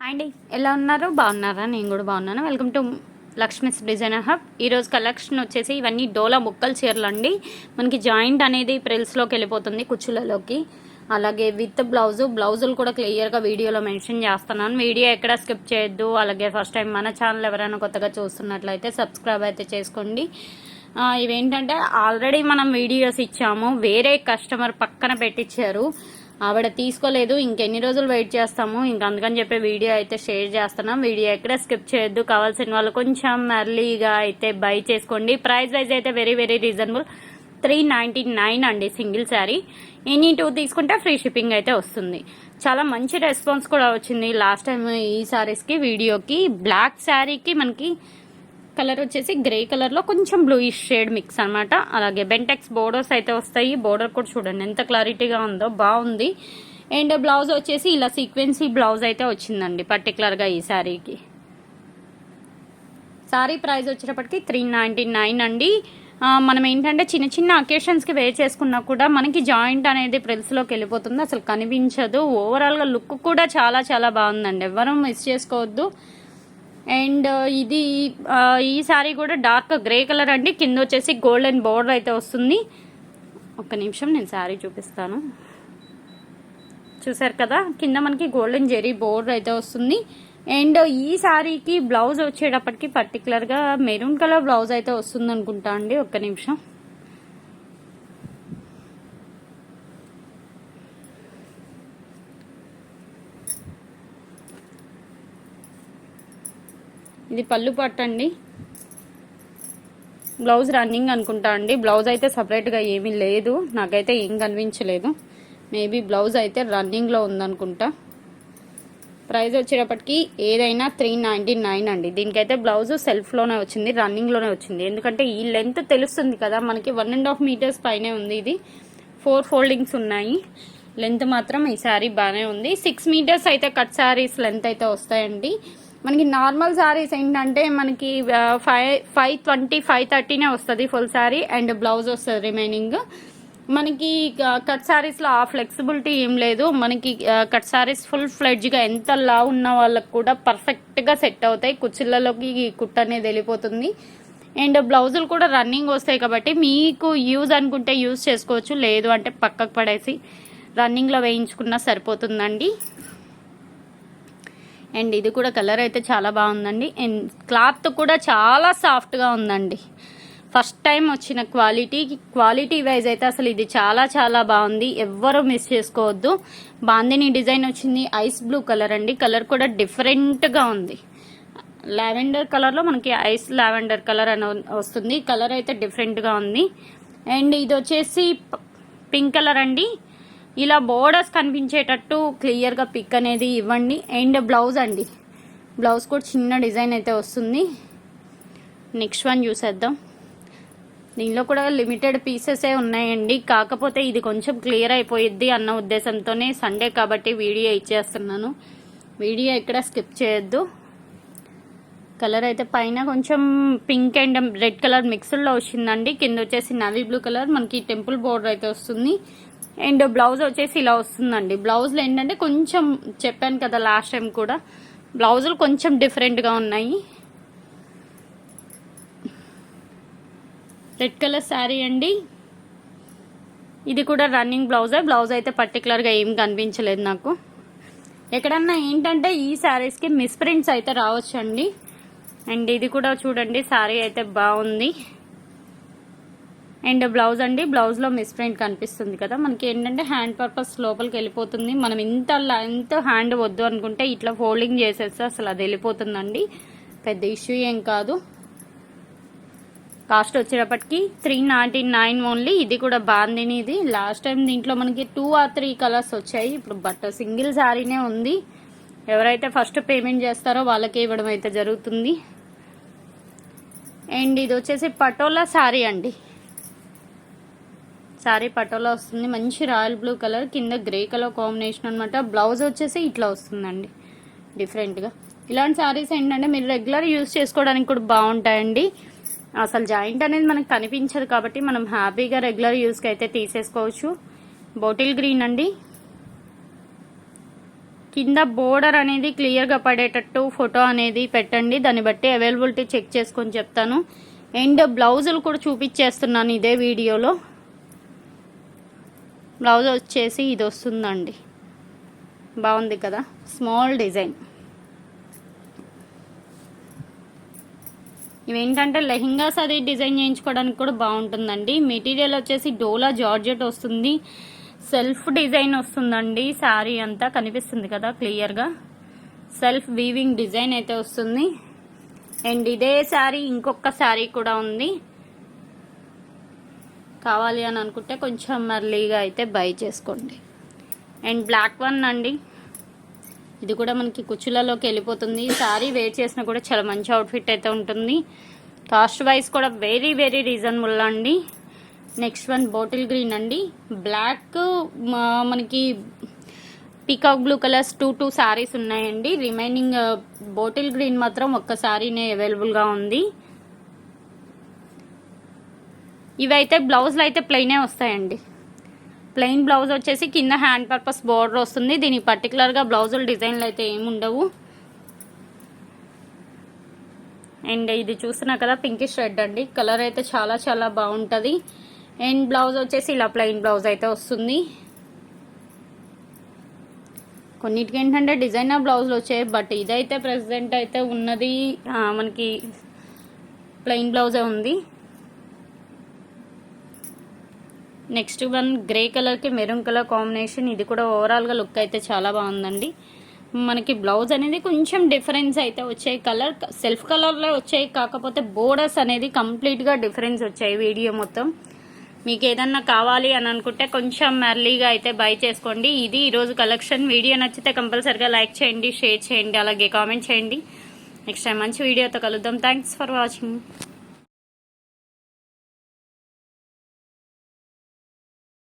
అండి. ఎలా ఉన్నారు? బాగున్నారా? నేను కూడా బాగున్నాను. Welcome to Lakshmi's designer hub ఈరోజు కలెక్షన్ వచ్చేసి ఇవన్నీ డోలా ముక్కలు చీరలు అండి. మనకి జాయింట్ అనేది ప్రిల్స్లోకి వెళ్ళిపోతుంది కుచ్చులలోకి. అలాగే విత్ బ్లౌజ్ బ్లౌజులు కూడా క్లియర్గా వీడియోలో మెన్షన్ చేస్తున్నాను. వీడియో ఎక్కడ స్కిప్ చేయొద్దు. అలాగే ఫస్ట్ టైం మన ఛానల్ ఎవరైనా కొత్తగా చూస్తున్నట్లయితే సబ్స్క్రైబ్ అయితే చేసుకోండి. ఇవేంటంటే ఆల్రెడీ మనం వీడియోస్ ఇచ్చాము. వేరే కస్టమర్ పక్కన పెట్టించారు ఆవిడ తీసుకోలేదు ఇంకెన్ని రోజులు వెయిట్ చేస్తాము? ఇంకా అందుకని చెప్పి వీడియో అయితే షేర్ చేస్తున్నాం. వీడియో ఎక్కడ స్కిప్ చేయొద్దు. కావాల్సిన వాళ్ళు కొంచెం ఎర్లీగా అయితే బై చేసుకోండి. ప్రైస్ వైజ్ అయితే very very reasonable. Three ninety nine అండి సింగిల్ శారీ. ఎనీ టూ తీసుకుంటే ఫ్రీ షిప్పింగ్ అయితే వస్తుంది. చాలా మంచి రెస్పాన్స్ కూడా వచ్చింది. లాస్ట్ టైం ఈ శారీస్కి వీడియోకి. బ్లాక్ శారీకి మనకి కలర్ వచ్చేసి గ్రే కలర్లో కొంచెం బ్లూయిష్ షేడ్ మిక్స్ అనమాట అలాగే బెంటెక్స్ బోర్డర్స్ అయితే వస్తాయి. బోర్డర్ కూడా చూడండి ఎంత క్లారిటీగా ఉందో బాగుంది. అండ్ బ్లౌజ్ వచ్చేసి ఇలా సీక్వెన్సీ బ్లౌజ్ అయితే వచ్చిందండి పర్టికులర్గా ఈ శారీకి. శారీ ప్రైస్ వచ్చేటప్పటికి త్రీ నైంటీ నైన్ అండి మనం ఏంటంటే చిన్న చిన్న అకేషన్స్కి వే చేసుకున్నా కూడా మనకి జాయింట్ అనేది ప్రిల్స్లోకి వెళ్ళిపోతుంది. అసలు కనిపించదు. ఓవరాల్గా లుక్ కూడా చాలా చాలా బాగుందండి. ఎవరూ మిస్ చేసుకోవద్దు. అండ్ ఇది ఈ శారీ కూడా డార్క్ గ్రే కలర్ అండి. కింద వచ్చేసి గోల్డెన్ బోర్డర్ అయితే వస్తుంది. ఒక్క నిమిషం నేను శారీ చూపిస్తాను. చూసారు కదా? కింద మనకి గోల్డెన్ జెరీ బోర్డర్ అయితే వస్తుంది. అండ్ ఈ శారీకి బ్లౌజ్ వచ్చేటప్పటికి పర్టికులర్గా మెరూన్ కలర్ బ్లౌజ్ అయితే వస్తుంది అనుకుంటా అండి. ఒక్క నిమిషం. ఇది పళ్ళు పట్టండి బ్లౌజ్ రన్నింగ్ అనుకుంటా అండి. బ్లౌజ్ అయితే సపరేట్గా ఏమీ లేదు. నాకైతే ఏం కనిపించలేదు. మేబీ బ్లౌజ్ అయితే రన్నింగ్లో ఉందనుకుంటా. ప్రైస్ వచ్చేటప్పటికి ఏదైనా త్రీ నైంటీ నైన్ అండి. దీనికైతే బ్లౌజ్ సెల్ఫ్లోనే వచ్చింది రన్నింగ్లోనే వచ్చింది. ఎందుకంటే ఈ లెంత్ తెలుస్తుంది కదా మనకి వన్ అండ్ హాఫ్ మీటర్స్ పైనే ఉంది ఇది. ఫోర్ ఫోల్డింగ్స్ ఉన్నాయి. లెంత్ మాత్రం ఈ శారీ బాగానే ఉంది. సిక్స్ మీటర్స్ అయితే కట్ శారీస్ లెంత్ అయితే వస్తాయండి. మనకి నార్మల్ శారీస్ ఏంటంటే మనకి ఫైవ్ ఫైవ్ ట్వంటీ ఫైవ్ థర్టీనే వస్తుంది ఫుల్ శారీ అండ్ బ్లౌజ్ వస్తుంది రిమైనింగ్ మనకి కట్ శారీస్లో ఆ ఫ్లెక్సిబిలిటీ ఏం లేదు. మనకి కట్ శారీస్ ఫుల్ ఫ్లెడ్జ్గా ఎంత లా ఉన్న వాళ్ళకి కూడా పర్ఫెక్ట్గా సెట్ అవుతాయి. కుచ్చిళ్ళలోకి కుట్ అనేది వెళ్ళిపోతుంది. అండ్ బ్లౌజులు కూడా రన్నింగ్ వస్తాయి కాబట్టి మీకు యూజ్ అనుకుంటే యూజ్ చేసుకోవచ్చు. లేదు అంటే పక్కకు పడేసి రన్నింగ్లో వేయించుకున్నా సరిపోతుందండి. అండ్ ఇది కూడా కలర్ అయితే చాలా బాగుందండి. అండ్ క్లాత్ కూడా చాలా సాఫ్ట్గా ఉందండి. ఫస్ట్ టైం వచ్చిన క్వాలిటీ క్వాలిటీ వైజ్ అయితే అసలు ఇది చాలా చాలా బాగుంది. ఎవ్వరూ మిస్ చేసుకోవద్దు. బాందిని డిజైన్ వచ్చింది ఐస్ బ్లూ కలర్ అండి. కలర్ కూడా డిఫరెంట్గా ఉంది. లావెండర్ కలర్లో మనకి ఐస్ లావెండర్ కలర్ అని వస్తుంది. కలర్ అయితే డిఫరెంట్గా ఉంది. అండ్ ఇది వచ్చేసి పింక్ కలర్ అండి. ఇలా బోర్డర్స్ కనిపించేటట్టు క్లియర్గా పిక్ అనేది ఇవ్వండి. అండ్ బ్లౌజ్ అండి. బ్లౌజ్ కూడా చిన్న డిజైన్ అయితే వస్తుంది. నెక్స్ట్ వన్ చూసేద్దాం. దీనిలో కూడా లిమిటెడ్ పీసెసే ఉన్నాయండి. కాకపోతే ఇది కొంచెం క్లియర్ అయిపోయిద్ది అన్న ఉద్దేశంతోనే సండే కాబట్టి వీడియో ఇచ్చేస్తున్నాను. వీడియో ఎక్కడ స్కిప్ చేయొద్దు. కలర్ అయితే పైన కొంచెం పింక్ అండ్ రెడ్ కలర్ మిక్స్డ్లో వచ్చిందండి. కింద వచ్చేసి నవీ బ్లూ కలర్ మనకి టెంపుల్ బోర్డర్ అయితే వస్తుంది. అండ్ బ్లౌజ్ వచ్చేసి ఇలా వస్తుందండి. బ్లౌజ్లో ఏంటంటే కొంచెం చెప్పాను కదా లాస్ట్ టైం కూడా. బ్లౌజులు కొంచెం డిఫరెంట్గా ఉన్నాయి. రెడ్ కలర్ శారీ అండి. ఇది కూడా రన్నింగ్ బ్లౌజే బ్లౌజ్ అయితే పర్టికులర్గా ఏం కనిపించలేదు నాకు. ఎక్కడన్నా ఏంటంటే ఈ శారీస్కి మిస్ప్రింట్స్ అయితే రావచ్చండి. అండ్ ఇది కూడా చూడండి శారీ అయితే బాగుంది. అండ్ బ్లౌజ్ అండి బ్లౌజ్లో మిస్ప్రింట్ కనిపిస్తుంది కదా. మనకి ఏంటంటే హ్యాండ్ పర్పస్ లోపలికి వెళ్ళిపోతుంది. మనం ఇంత ఎంత హ్యాండ్ వద్దు అనుకుంటే ఇట్లా ఫోల్డింగ్ చేసేస్తే అసలు అది వెళ్ళిపోతుందండి. పెద్ద ఇష్యూ ఏం కాదు. కాస్ట్ వచ్చేటప్పటికి త్రీ నాయింటీ నైన్ ఓన్లీ. ఇది కూడా బాందిని ఇది. లాస్ట్ టైం దీంట్లో మనకి టూ ఆర్ త్రీ కలర్స్ వచ్చాయి. ఇప్పుడు బట్ సింగిల్ శారీనే ఉంది. ఎవరైతే ఫస్ట్ పేమెంట్ చేస్తారో వాళ్ళకి ఇవ్వడం అయితే జరుగుతుంది. అండ్ ఇది వచ్చేసి పటోలా శారీ అండి. శారీ పటోలా వస్తుంది. మంచి రాయల్ బ్లూ కలర్ కింద గ్రే కలర్ కాంబినేషన్ అనమాట బ్లౌజ్ వచ్చేసి ఇట్లా వస్తుందండి. డిఫరెంట్గా ఇలాంటి శారీస్ ఏంటంటే మీరు రెగ్యులర్ యూస్ చేసుకోవడానికి కూడా బాగుంటాయండి. అసలు జాయింట్ అనేది మనకు కనిపించదు కాబట్టి మనం హ్యాపీగా రెగ్యులర్ యూస్కి అయితే తీసేసుకోవచ్చు. బాటిల్ గ్రీన్ అండి. కింద బోర్డర్ అనేది క్లియర్గా పడేటట్టు ఫోటో అనేది పెట్టండి. దాన్ని బట్టి అవైలబిలిటీ చెక్ చేసుకొని చెప్తాను. అండ్ బ్లౌజులు కూడా చూపించేస్తున్నాను ఇదే వీడియోలో బ్లౌజ్ వచ్చేసి ఇది వస్తుందండి. బాగుంది కదా? Small design. ఇవేంటంటే లెహింగాస్ అది డిజైన్ చేయించుకోవడానికి కూడా బాగుంటుందండి. మెటీరియల్ వచ్చేసి డోలా జార్జెట్ వస్తుంది. సెల్ఫ్ డిజైన్ వస్తుందండి శారీ అంతా కనిపిస్తుంది కదా క్లియర్గా సెల్ఫ్ వీవింగ్ డిజైన్ అయితే వస్తుంది. అండ్ ఇదే శారీ ఇంకొక శారీ కూడా ఉంది. కావాలి అని అనుకుంటే కొంచెం మర్లీగా అయితే బై చేసుకోండి. అండ్ బ్లాక్ వన్ అండి. ఇది కూడా మనకి కుచ్చులలోకి వెళ్ళిపోతుంది. సారీ శారీ వేర్ చేసినా కూడా చాలా మంచి అవుట్ఫిట్ అయితే ఉంటుంది. కాస్ట్ వైజ్ కూడా వెరీ వెరీ రీజనబుల్ అండి. నెక్స్ట్ వన్ బాటిల్ గ్రీన్ అండి. బ్లాక్ మనకి peacock blue colours two two saris ఉన్నాయండి. రిమైనింగ్ బాటిల్ గ్రీన్ మాత్రం ఒక్క శారీనే అవైలబుల్గా ఉంది. ఇవైతే బ్లౌజ్లు అయితే ప్లెయినే వస్తాయండి. ప్లెయిన్ బ్లౌజ్ వచ్చేసి కింద హ్యాండ్ పర్పస్ బోర్డర్ వస్తుంది. దీనికి పర్టికులర్గా బ్లౌజులు డిజైన్లు అయితే ఏమి ఉండవు. అండ్ ఇది చూస్తున్నా కదా పింకిష్ రెడ్ అండి. కలర్ అయితే చాలా చాలా బాగుంటుంది. అండ్ బ్లౌజ్ వచ్చేసి ఇలా ప్లెయిన్ బ్లౌజ్ అయితే వస్తుంది. కొన్నిటికి ఏంటంటే డిజైనర్ బ్లౌజ్లు వచ్చాయి బట్ ఇదైతే ప్రెసెంట్ అయితే ఉన్నది మనకి ప్లెయిన్ బ్లౌజే ఉంది. నెక్స్ట్ వన్ గ్రే కలర్కి మెరూన్ కలర్ కాంబినేషన్. ఇది కూడా ఓవరాల్గా లుక్ అయితే చాలా బాగుందండి. మనకి బ్లౌజ్ అనేది కొంచెం డిఫరెన్స్ అయితే వచ్చాయి. కలర్ సెల్ఫ్ కలర్లో వచ్చాయి. కాకపోతే బోర్డర్స్ అనేది కంప్లీట్గా డిఫరెన్స్ వచ్చాయి వీడియో మొత్తం. మీకు ఏదన్నా కావాలి అని అనుకుంటే కొంచెం ఎర్లీగా అయితే బై చేసుకోండి. ఇది ఈరోజు కలెక్షన్. వీడియో నచ్చితే కంపల్సరిగా లైక్ చేయండి షేర్ చేయండి అలాగే కామెంట్ చేయండి. నెక్స్ట్ టైం మంచి వీడియోతో కలుద్దాం. Thanks for watching.